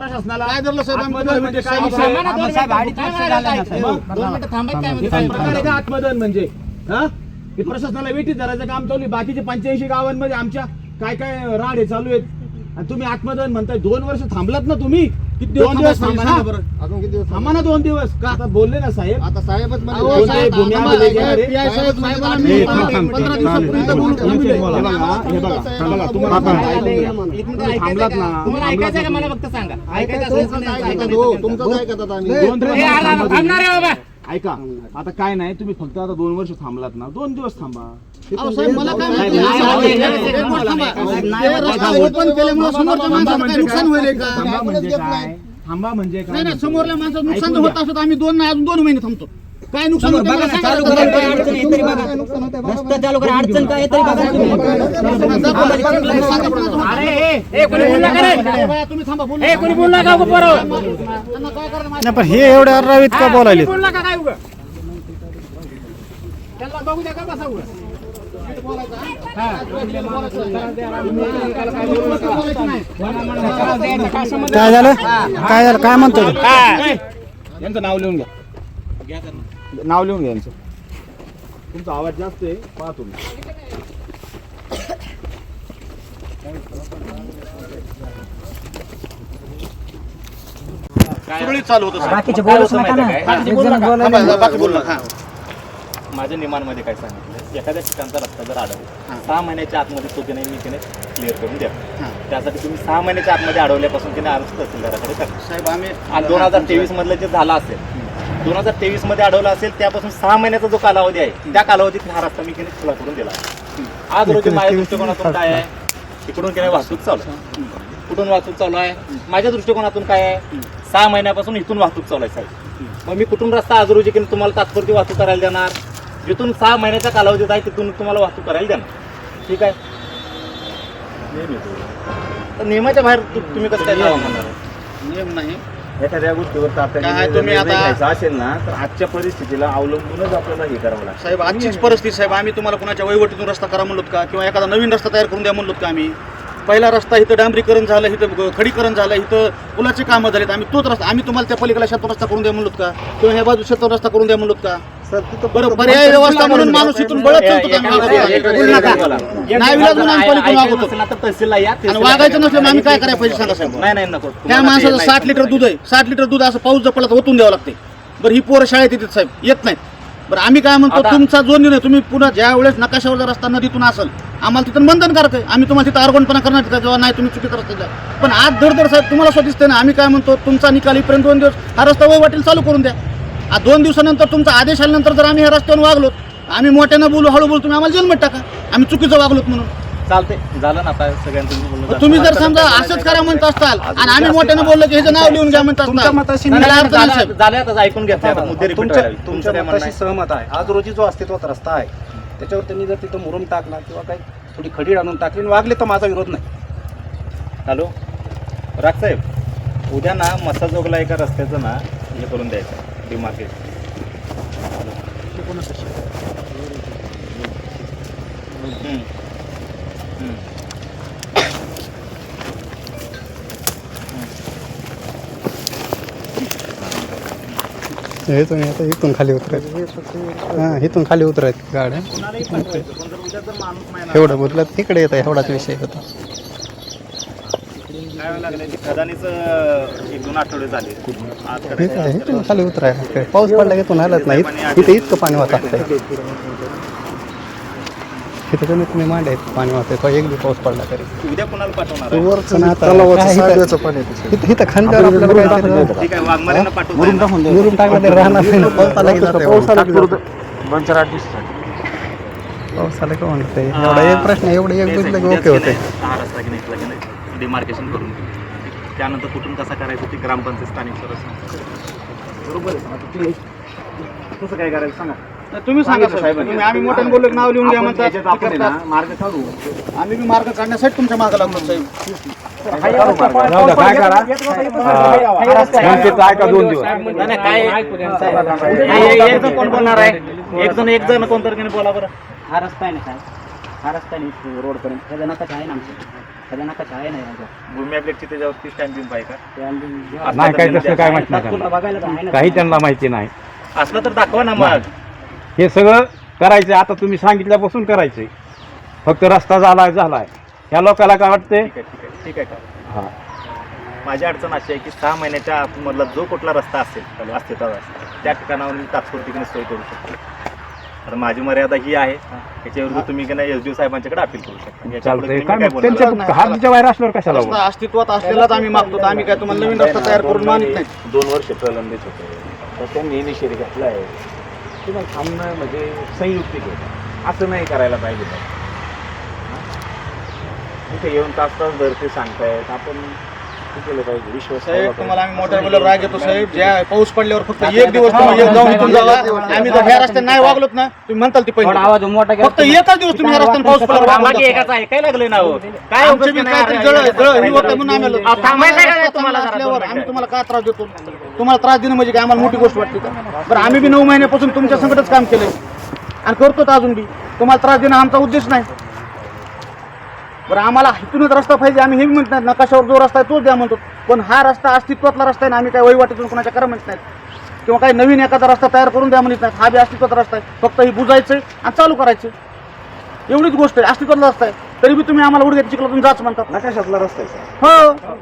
प्रशासनाला काय धरलं साहेब आम्ही आत्मदन म्हणजे काय विषय? थांबा ना, दोन मिनिटं. साहेब, अडीच वर्ष झालं ना, साहेब. दोन मिनिटं थांबा, काय म्हणते, काय साहेब? प्रकार आहे का आत्मदन म्हणजे हा हे प्रशासनाला वेटीत धरायचं काम चालू आहे बाकीचे पंच्याऐंशी गावांमध्ये आमच्या काय काय राडे चालू आहेत आणि तुम्ही आत्मदन म्हणताय दोन वर्ष थांबलात ना तुम्ही किती दोन दिवस थांबा थांबा सांगा ना बरं. अजून किती दिवस थांबा ना दोन दिवस. का आता बोलले ना साहेब? आता साहेबच अहो, म्हणजे साहेब, भूमी थांबा, आम्हाला साहेब, देणारे. PI साहेब, साहेबांना मी हे, पंधरा- थांब, पंधरा थांब, दिवसापर्यंत थांब, बोलून थांब, ठेवले. हे बघा, हे बघा, हे बघा, तुम्हाला तुम्हाला ऐकून घ्या. एक मिनिट तुम्ही ऐकायचं थांबलात का? ना. तुम्हाला ऐकायचं आहे का? मला फक्त सांगा. ऐकायचं असेल तर तुमचं नाही, काय ऐकायचं करतात, हो, नाही. तुमचं काय करतात आम्ही. दोन दिवस हे, आला, आला, थांबणार आहे बाबा. ऐका आता काय नाही तुम्ही फक्त आता दोन वर्ष थांबलात ना. दोन दिवस थांबा. साहेब, मला काय हे ओपन केल्यामुळे समोरच्या म्हणजे काय नुकसान होईल? का थांबा म्हणजे नाही. म्हणजे समोरल्या माणसाचं नुकसान होत. असत आम्ही दोन नाही अजून दोन महिने थांबतो काय नुकसान होतं बघा चालू. करा, काय अडचण आहे तरी बघा. रस्ता चालू करा अडचण काय आहे तरी बघा तुम्ही. अरे ए, ए, कोणी बोलू नका रे. बाया, तुम्ही थांबा बोलू ए, कोणी बोलू नका उगा पोरं. त्यांना काय करायला माहिती? नाही पण हे एवढ्या अर्रावीत का बोलायले कोणी बोलू नका काय उगा. त्यांना बघू द्या का बसा उगा. काय झालं? काय झालं? काय म्हणतो? यांचं नाव लिहून घ्या. नाव लिहून घ्या यांचं. तुमचा आवाज जास्त आहे पाहा तुम्ही. सुरळीत चालू होतं साहेब. बाकीचे नका ना. बोलू नका. बाकी बोल ना हा. माझ्या नियमांमध्ये काय सांगितलं? एखाद्या ठिकाणचा रस्ता जर अडवला सहा महिन्याच्या आतमध्ये तो त्याने मी त्याने क्लिअर करून द्या. त्यासाठी तुम्ही सहा महिन्याच्या आतमध्ये अडवल्यापासून त्याने अर्ज तहसीलदाराकडे करा. साहेब आम्ही आणि दोन हजार तेवीस मधलं जे झालं असेल दोन हजार तेवीसमध्ये अडवलं असेल त्यापासून सहा महिन्याचा जो कालावधी आहे त्या कालावधीत हा रस्ता मी त्याने खुला करून दिला. आज रोजी माझ्या दृष्टिकोनातून काय आहे? इकडून केल्या वाहतूक चालू आहे. कुठून वाहतूक चालू आहे? माझ्या दृष्टिकोनातून काय आहे? सहा महिन्यापासून इथून वाहतूक चालू आहे साहेब. मग मी कुठून रस्ता आज रोजी की तुम्हाला तात्पुरती वाहतूक करायला देणार? जिथून सहा महिन्याच्या कालावधीत आहे तिथून तुम्हाला वाहतूक करायला देणार ठीक आहे? तर नियमाच्या बाहेर तु- तुम्ही कसं काय जावं म्हणणार? नियम नाही. एखाद्या गोष्टीवर काय तुम्ही निर्णय आता- घ्यायचा असेल ना तर आजच्या परिस्थितीला अवलंबूनच आपल्याला हे करावं लागतं. साहेब आजचीच परिस्थिती साहेब आम्ही तुम्हाला कुणाच्या वहिवटीतून रस्ता करा म्हणलोत का? किंवा एखादा नवीन रस्ता तयार करून द्या म्हणलोत का आम्ही? पहिला रस्ता इथं डांबरीकरण झालं इथं खडीकरण झालं इथं पुलाचे कामं झालेत. आम्ही तोच रस्ता आम्ही तुम्हाला त्या पलीकडे शेतात रस्ता करून द्या म्हणलोत का? किंवा ह्या बाजू शेतात रस्ता करून द्या म्हणलोत का? बरं पर्याय व्यवस्था म्हणून माणूस इथून बळत चालतो का आम्ही. नाही म्हणून पलीकडून वागवतो. आणि वागायचं नसलं आम्ही काय करायला पाहिजे सांगा साहेब नाही नाही नको त्या माणसाचं ते साठ लिटर दूध आहे. साठ लिटर दूध असं पाऊस जपला ओतून द्यावं लागते. बरं ही पोरं शाळेत येतात साहेब. येत नाहीत. बरं आम्ही काय म्हणतो तुमचा जो निर्णय तुम्ही पुन्हा ज्या वेळेस नकाशावर जर रस्ता नदीतून असेल आम्हाला तिथं बंधनकारक आहे आम्ही तुम्हाला तिथं आरगणपणा करणार का जेव्हा नाही तुम्ही चुकीचा रस्ता द्या पण आज धड धड साहेब तुम्हाला स्वतः दिसते ना आम्ही काय म्हणतो तुमचा निकाल येईपर्यंत दोन दिवस हा रस्ता वहिवाटील चालू करून द्या. आज दोन दिवसानंतर तुमचा आदेश आल्यानंतर जर आम्ही ह्या रस्त्यावर वागलो आम्ही मोठ्यानं बोलू हळू बोलू तुम्ही आम्हाला जेलमध्ये टाका. आम्ही चुकीचं वागलोत म्हणून. चालते झालं ना आता सगळ्यांचं बोलणं. तुम्ही जर समजा असंच करा म्हणत असताल आणि आम्ही मोठ्यानं बोललो की ह्याचं नाव लिहून घ्या म्हणत तुमच्या मताशी झालं. झालं आता ऐकून घेतलं आता मुद्दे repeat तुमच्या व्हायला. तुमचं तुमच्या काय म्हणणं मताशी आहे? सहमत आहे. आज रोजी जो अस्तित्वात रस्ता आहे त्याच्यावर त्यांनी जर तिथं मुरुम टाकला किंवा काही थोडी खडी आणून टाकली आणि वागले तर माझा विरोध नाही. हॅलो? राग साहेब उद्या ना मसाजोगला एका रस्त्याचं ना हे करून द्यायचं. डिमार्केट इथून आता इथून खाली उतरायचं. हां इथून खाली उतरायचं गाड्या. एवढं बोललं तिकडे येतं एवढाच विषय होता. काय व्हायला लागलंय, ते खदानीचं एक दोन आठवडे झाले. आज इथं करायचं. आहे, खाली उतरायला पाऊस पडला की इथून आलाच नाही इथं इतकं पाणी वाहत असतंय इथं कमीत कमी मांडे आहेत पाणी वाहतंय एक बी पाऊस पडला तरी. उद्या कोणाला पाठवणार आहे? वरचं ना आता काय इथं- इथं इथं खांद्यावर आपल्याला काहीतरी ठीक आहे वाघमाऱ्यांना पाठवतो मुरुम टाकला तरी राहणार नाही. ना. पाऊस आला की. दोन चार आठ दिवस पाऊस आला की म्हणतंय एवढा एक प्रश्न एवढं एक की ओके होते. हा रस्ता की नाही इथला की नाही डिमार्केशन करून घेऊ. त्यानंतर कुठून कसा करायचं ते ग्रामपंचायत स्थानिक स्वराज्य बरोबर आहे कसं काय करायचं सांगा नाही, तुम्ही सांगा साहेब तुम्ही आम्ही मोठ्यानं बोललो नाव लिहून घ्या म्हणतात आपण मार्ग काढू आम्ही बी मार्ग काढण्यासाठी तुमच्या मागे लागलो साहेब काय करा ऐका दोन दिवस नाही, नाही, काय हे- हे- एक जण कोण बोलणार आहे एक जण एक जण कोणतरी बोला बरं हा रस्ता आहे ना साहेब हा रस्ता आहे ना रोड पर्यंत ह्याचा नकाशा आहे ना आमचं नाही. भूमी आहे का? ते आम्ही- काही द्या. काय माहीत नाही तात्पुरतं त्यांना बघायला तर आहे ना. काही त्यांना माहिती नाही. असलं तर दाखवा ना मग. हे सगळं करायचं आता तुम्ही सांगितल्यापासून करायचंय. फक्त रस्ता झालाय झालाय. ह्या लोकांना काय वाटतंय? ठीक आहे ठीक आहे ठीक आहे का? हा. माझी अडचण अशी आहे की सहा महिन्याच्या आतमधला जो कुठला रस्ता असेल अस्तित्वात असेल त्या ठिकाणावर मी तात्पुरतीकडे सोय करू शकतो. तर माझी मर्यादा ही आहे. याच्याविरुद्ध तुम्ही की नाही एस डी साहेबांच्याकडे अपील करू शकता. याच्यापुढे चालतंय तुम्ही काय काय मग बोलणार? त्यांच्या हातच्या बाहेर असल्यावर कशाला बोलू? अस्तित्वात असलेलाच आम्ही मागतो. तर आम्ही काय तुम्हाला नवीन रस्ता तयार करून मानित नाही. दोन वर्ष प्रलंबित होते. तर त्यांनी इनिशिएट घेतला आहे. की मग थांबणं म्हणजे संयुक्तिक आहे असं नाही करायला पाहिजे. हां? इथे येऊन तास तास धरते सांगतायत. आपण केलं पाहिजे. विश्वास ठेवला साहेब. तुम्हाला आम्ही मोठ्या बोलर राग येतो साहेब. ज्या पाऊस पडल्यावर फक्त एक दिवस तुम्ही एक जाऊन इथून जावा. आम्ही जर ह्या रस्त्याने नाही वागलोत ना तुम्ही म्हणताल ती थोडा आवाज मोठा फक्त एकच दिवस तुम्ही ह्या रस्त्याने पाऊस पडल्यावर वागलो मागे एकाच आहे. काय लागलं ना हो काय आमचं बी नाही काहीतरी जळ जळ ही होतं म्हणून आम्ही आलो. काय तुम्हाला जरा असल्यावर दोन आम्ही? तुम्हाला का त्रास देतो? तुम्हाला त्रास देणं म्हणजे काय? आम्हाला मोठी गोष्ट वाटते का? बरं आम्ही बी नऊ महिन्यापासून तुमच्या संकटच काम केलंय. आणि करतो अजून बी. तुम्हाला त्रास देणं आमचा उद्देश नाही. बरं आम्हाला इथूनच रस्ता पाहिजे. आम्ही हे बी म्हणत नाही नकाशावर जो रस्ता आहे तोच द्या म्हणतो. पण हा रस्ता अस्तित्वातला रस्ता आहे ना आम्ही काय वहिवाटीतून कोणाच्या करा म्हणत नाहीत किंवा काही नवीन एखादा रस्ता तयार करून द्या म्हणत नाहीत हा बी अस्तित्वाचा रस्ता आहे. फक्त ही बुजायचं आणि चालू करायचं. एवढीच गोष्ट आहे. अस्तित्वातला रस्ता आहे. तरी बी तुम्ही आम्हाला उडग्यात चिखलातून जाच म्हणतात. नकाशातला रस्ता आहे. हो.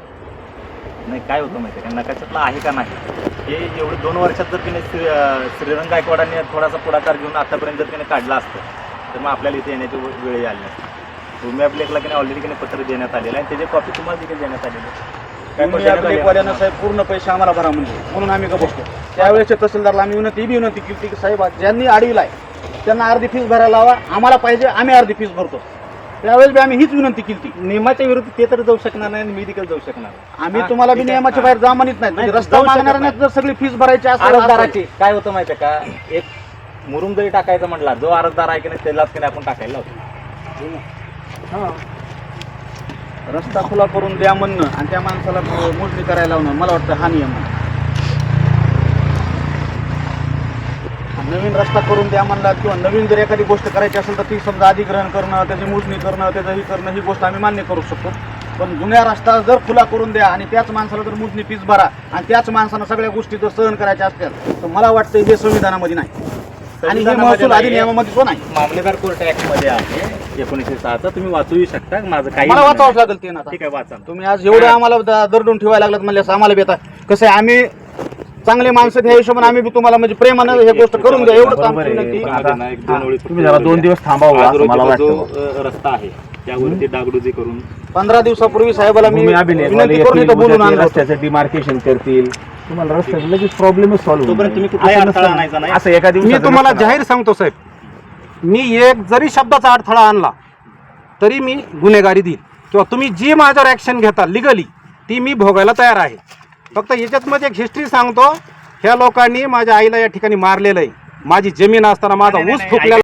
नाही काय होतं माहिती आहे का? नकाशातला आहे का नाही? हे एवढे दोन वर्षात जर तिने श्रीरंग गायकवाडांनी थोडासा पुढाकार घेऊन आतापर्यंत जर तिने काढला असतं तर मग आपल्याला इथे येण्याची वेळ आली नसती भूमी अभिलेखला की ऑलरेडी की पत्र देण्यात आलेलं आहे. आणि त्याची कॉपी तुम्हाला देखील देण्यात आलेली आहे. काय? वाल्यानं साहेब पूर्ण पैसे आम्हाला भरा म्हणजे म्हणून आम्ही का बसतो त्यावेळेसच्या तहसीलदारला आम्ही विनंती ही बी विनंती केली की साहेब ज्यांनी अडविलाय त्यांना अर्धी फीस भरायला लावा. आम्हाला पाहिजे आम्ही अर्धी फीस भरतो. त्यावेळेस बी आम्ही हीच विनंती केली नियमाच्या विरुद्ध ते तर जाऊ शकणार नाही आणि मी देखील जाऊ शकणार नाही. आम्ही हा, तुम्हाला बी ठीक आहे. नियमाच्या बाहेर जा म्हणत नाही. म्हणजे रस्ता जाऊ शकत मागणाऱ्यांना नाही. जर सगळी फीस भरायची असेल अर्जदाराची काय होतं माहितीये का? एक मुरुम जरी टाकायचं म्हटला जो अर्जदार आहे की नाही त्यालाच की नाही आपण टाकायला लावतो. रस्ता खुला करून द्या म्हणणं आणि त्या माणसाला मोजणी करायला लावणं. मला वाटतं हा नियम आहे. नवीन रस्ता करून द्या म्हणला किंवा नवीन जर एखादी गोष्ट करायची असेल तर ती समजा अधिग्रहण करणं त्याची मोजणी करणं त्याचं हे करणं ही गोष्ट आम्ही मान्य करू शकतो. पण जुन्या रस्ता जर खुला करून द्या आणि त्याच माणसाला जर मोजणी पीस भरा आणि त्याच माणसानं सगळ्या गोष्टी जर सहन करायच्या असतील तर मला वाटतं हे संविधानामध्ये नाही. आणि हे महसूल. अधिनियमामध्ये पण नाही मामलेदार कोर्ट ऍक्टमध्ये आहे एकोणीसशे सहाचा तुम्ही वाचूही शकता माझं काही मला वाचावंच. लागेल ते ना. ठीक आहे वाचा तुम्ही आज एवढं आम्हाला दरडून ठेवायला लागलात म्हणजे आम्हाला बेता कसं आहे आम्ही चांगले माणसं ह्या हिशोबाने आम्ही बी तुम्हाला म्हणजे प्रेमानं हे गोष्ट करून द्या एवढंच बरोबर आमची. विनंती. तुम्ही जरा दोन दिवस थांबावं असं मला जो रस्ता आहे त्यावरती डागडुजी करून पंधरा दिवसापूर्वी साहेबाला मी अभिलेखवाले विनंती करून येतील, इथं बोलून उद्या ते आणलं होतं. रस्त्याचं डिमार्केशन करतील. तुम्हाला रस्त्याचं लगेच प्रॉब्लेमच सॉल्व्ह तोपर्यंत तुम्ही कुठलाही अडथळा आणायचा नाही. असं एका मी तुम्हाला जाहीर सांगतो साहेब मी एक जरी शब्दाचा अडथळा आणला तरी मी गुन्हेगारी देईल. किंवा तुम्ही जी माझ्यावर ॲक्शन घेता लिगली ती मी भोगायला तयार आहे. फक्त याच्यात मध्ये एक हिस्ट्री सांगतो. ह्या लोकांनी माझ्या आईला या ठिकाणी मारलेलं आहे. माझी जमीन असताना माझा ऊस फुकलेला